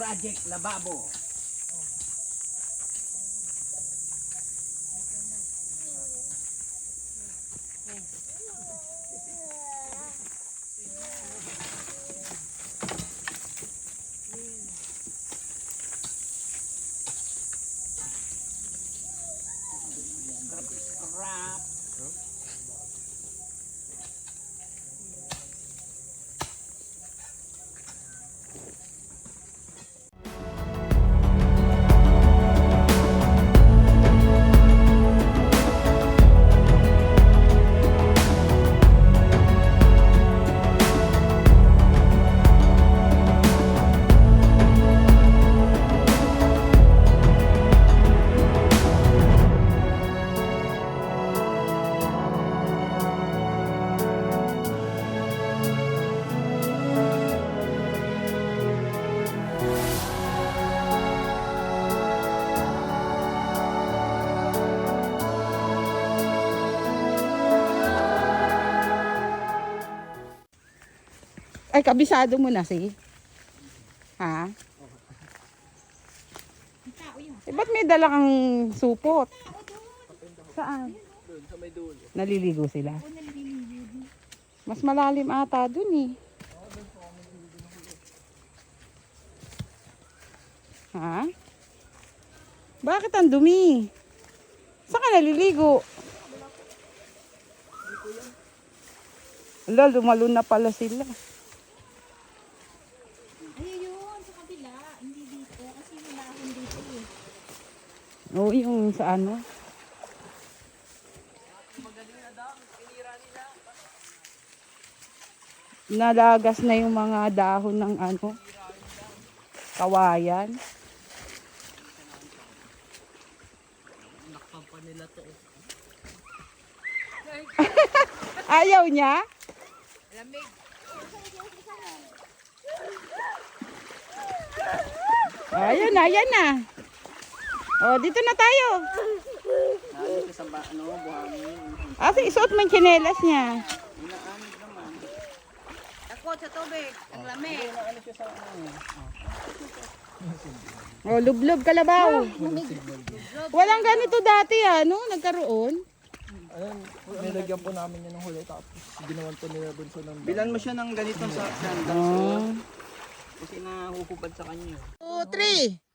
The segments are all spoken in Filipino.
Project Lababo. Ay, kabisado mo na si. Ha? Eh, ba't may dala kang supot? Saan? Naliligo sila. Mas malalim ata dun eh. Ha? Bakit ang dumi? Saan ka naliligo? Ala, lumalun na pala sila. Ayun, sa kabila. Hindi dito. Kasi malahon dito eh. Oo, yung sa ano. Nalagas na yung mga dahon ng ano, kawayan. Nakpampa nila to. Ayaw niya? Ayan na, ayan na. Oh, dito na tayo. Nalito sa ano, buhangin. Ah, isuot mo yung chinelas niya. Inaanod naman. Takot sa tubig. Ang lamig. Oh, lublob kalabaw. Walang ganito dati ano, nagkaroon. Ayun, nilagyan po namin yan ng huli tapos ginawan po nila dun sa nang... Bilan mo siya ng ganito sa sandals. Kasi nahuhubad sa kanya. 2, 3.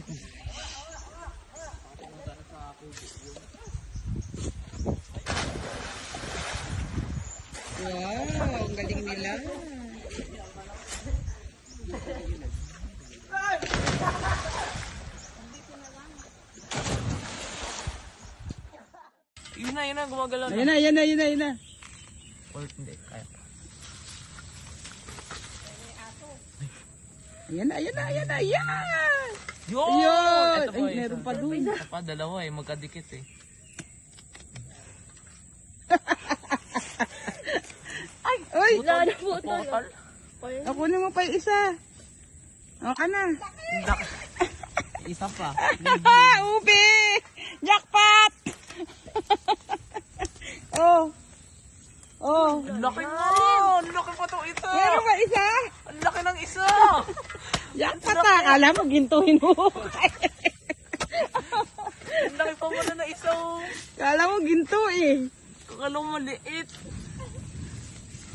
God. Wow, ang galing nila. Yun na, yun na, gumagalaw Ayan na, ayan na, ayan na, ayan na. Or hindi, kaya. Ayan na, ayan na, ayan na, ayan! Yun! Ayun! Ito Ay, isa. meron pa dun. Ito pa, dalawa eh, magkadikit eh. Uy! Portal? Ako naman pa yung isa. O ka na. Isa pa. Ubi! Jackpot! oh. Oh. Ang laki nga! Ang laki pa to isa! Meron ba isa? Ang laki ng isa! Jackpot ah. Kala mo gintuhin mo. Ang laki pa wala na isa. Kala mo ginto eh. Kakala mo maliit.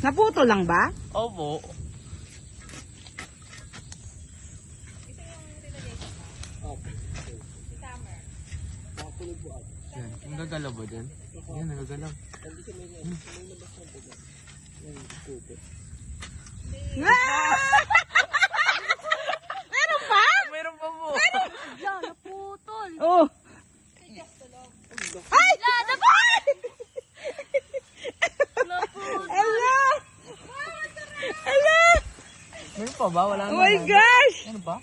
Naputo lang ba? Opo. Yan, ang gagalaw ba dyan? Yan, nagagalaw. Ah! Meron pa? Meron pa mo! Yan, naputol. Oh. Ay! Napay! Ala! Ala! Meron pa ba? Wala Oh na. my gosh! Ano ba?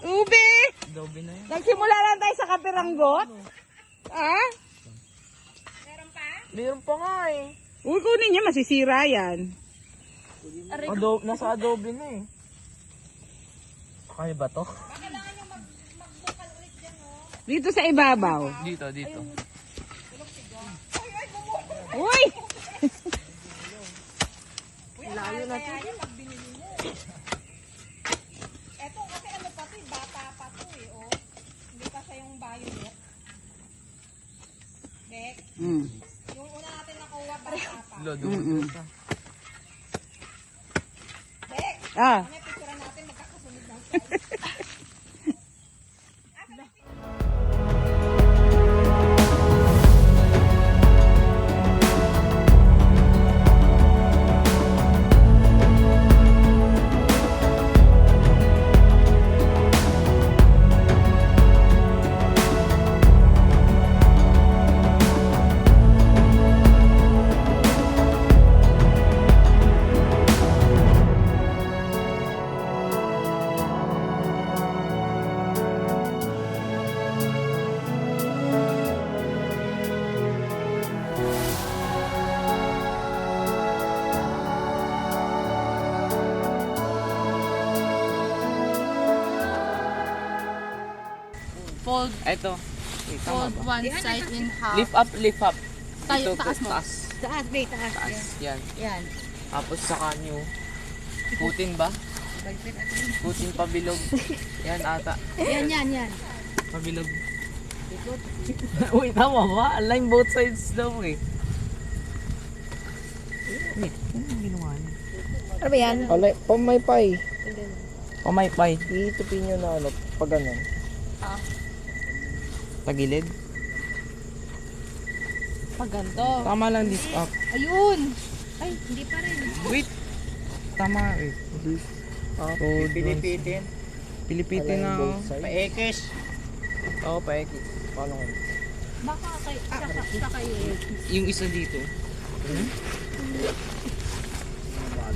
Ubi! Adobe na yan. Nagsimula lang tayo sa katiranggot. Ah? Meron pa nga eh. kunin niya, masisira yan. Ado, nasa adobe na eh. Kaya ba to? Dito sa ibabaw. Dito, dito. Uy! Eto kasi ano pa to, eh, bata pa to eh, oh. Hindi pa siya yung violet. Dek, Mm. yung una natin nakuha, bata pa. Lodo. Mm-mm. Dek, Ah, Fold, Eto. Wait, tama fold ba? one side in half. Lift up, lift up. Tayo, Ito, taas mo. Taas. Taas, wait, taas. Taas. Yan. Yan. Tapos saka nyo. Putin ba? Putin pabilog. Yan ata. Yan, yan, yan. Pabilog. Uy, tama ba? Align both sides daw eh. Wait, ano yung ginawa niya? Ano ba yan? Alay, pamaypay. Pamaypay. Iitupin nyo na ano, pag ganun. Pagilid. Pag ganito. Tama lang lift up. Ayun! Ay, hindi pa rin. Wait. Tama eh. Ah, Pilipitin. Pilipitin na sides. Paekes. Oo, paekes. Paano nga? Baka kay, saka, saka kayo. Yung isa dito.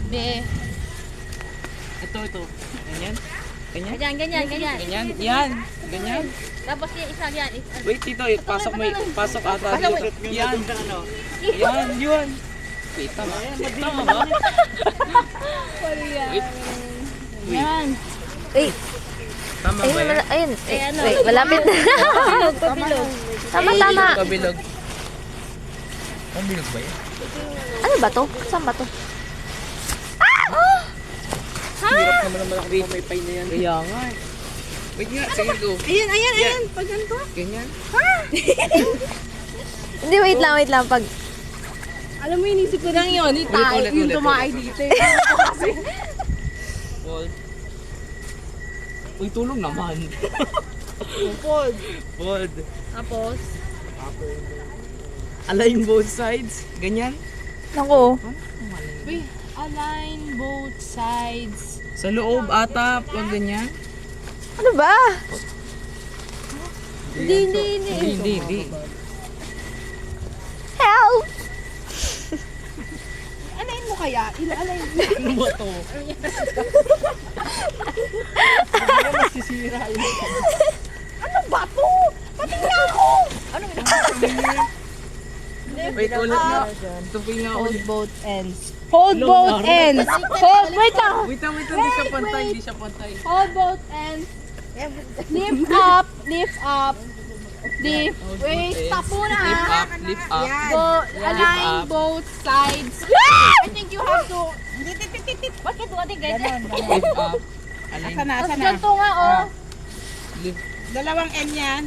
Be. Ito, ito. Ganyan. Ganyan. Ganyan, ganyan, ganyan. Ganyan. Yan. Ganyan. Tapos yung isa yan. Wait, dito. eh, Pasok mo. Pasok ata. Yan. Yan, yun. Wait, tama. Tama ba? Wait. yan. Tama ba yan? Ayun, Eh, ano? wait, malapit na. Pabilog. tama, tama. Pabilog. Pabilog ba yan? Ano ba to? Saan ba to? Hirap naman naman ako may pay na yan. Kaya nga eh. Wait nga, sige go. Ayan, ayan, ayan. Pag ganito. Ganyan. Hindi, wait lang, wait lang. Pag, Alam mo, inisip ko lang yun. Yung, Ulit, tayo, ulit, yung ulit, tumaay ulit. dito. Fold. Uy, tulong naman. Fold. Fold. Tapos, Align both sides. Ganyan. naku. wait, align both sides. Sa loob ata. Huwag ganyan. Ano ba? Hindi, hindi, hindi. Hindi, hindi, hindi. Help! Alayin mo kaya? Ila-alayin mo. Ano ba to? Masisira yun. Ano ba to? Pati ako! Wait, ulit nga. Tupin nga Hold ulit. both ends. Hold both ends. Hold, wait lang. Wait lang, wait lang. Hindi siya pantay. Hindi siya pantay. Hold both ends. Lift up, lift up. Lift. Wait, stop muna Lift ha. up, lift up. Go, align up. both sides. I think you have to. Bakit mo din ganyan? Lift up. Align. asa na, asa Tapos na. ganito nga oh. Lift. Dalawang N yan.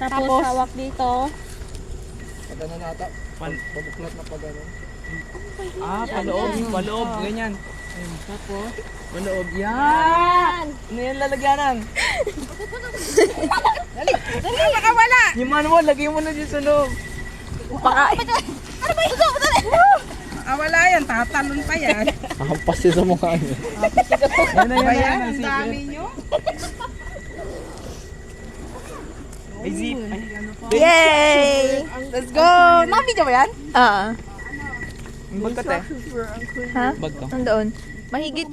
Tapos hawak dito. Pag ganun ata. Pan- Pabuklat na pag ganun. Ah, paloob. Paloob. Ganyan. Tapos? Paloob. Yan. Yan. Ano yan lalagyanan? Dali, baka wala. Yung manual, lagay mo na dyan sa loob. Ah, wala yan. Tatalon pa yan. Ahampas siya sa mukha niya. Yan na, yan Ba yan. Ang dami nyo. Ay, zip. Ay, Yay! Let's go. Nakabidyo ba yan? Ah, Bag ka, te. ha? Bag ka. Nandoon. Mahigit